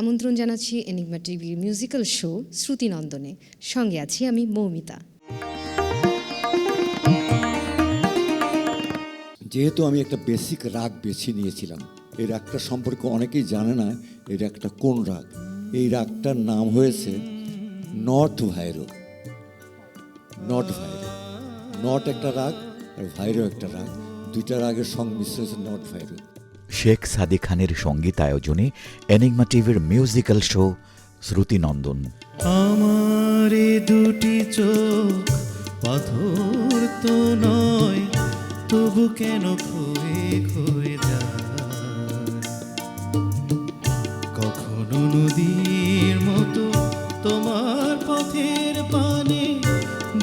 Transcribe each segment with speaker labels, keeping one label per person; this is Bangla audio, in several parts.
Speaker 1: আমন্ত্রণ জানাচ্ছি এনিগমা টিভির মিউজিক্যাল শো শ্রুতিনন্দনে সঙ্গে আছি আমি মৌমিতা।
Speaker 2: যেহেতু আমি একটা বেসিক রাগ বেছে নিয়েছিলাম এই রাগটা সম্পর্কে অনেকেই জানে না এই রাগটা কোন রাগ। এই রাগটার নাম হয়েছে নর্থ ভাইরো নট ভাইরো নট একটা রাগ আর ভাইরো একটা রাগ। দুইটা রাগের সংমিশ্রণ হয়েছে নট ভাইরো
Speaker 3: শেখ সাদি খানের সঙ্গীতায়োজনে এনিগমা টিভির মিউজিক্যাল শো শ্রুতিনন্দন।
Speaker 4: আমার দুটি চোখ পাথর তো নয় তবু কেন ক্ষয়ে যায়? কখনো নদীর মতো তোমার পথের পানে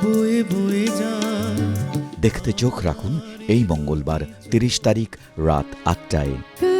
Speaker 4: বয়ে বয়ে যায়।
Speaker 3: দেখতে চোখ রাখুন এই মঙ্গলবার তিরিশ তারিখ রাত আটটায়।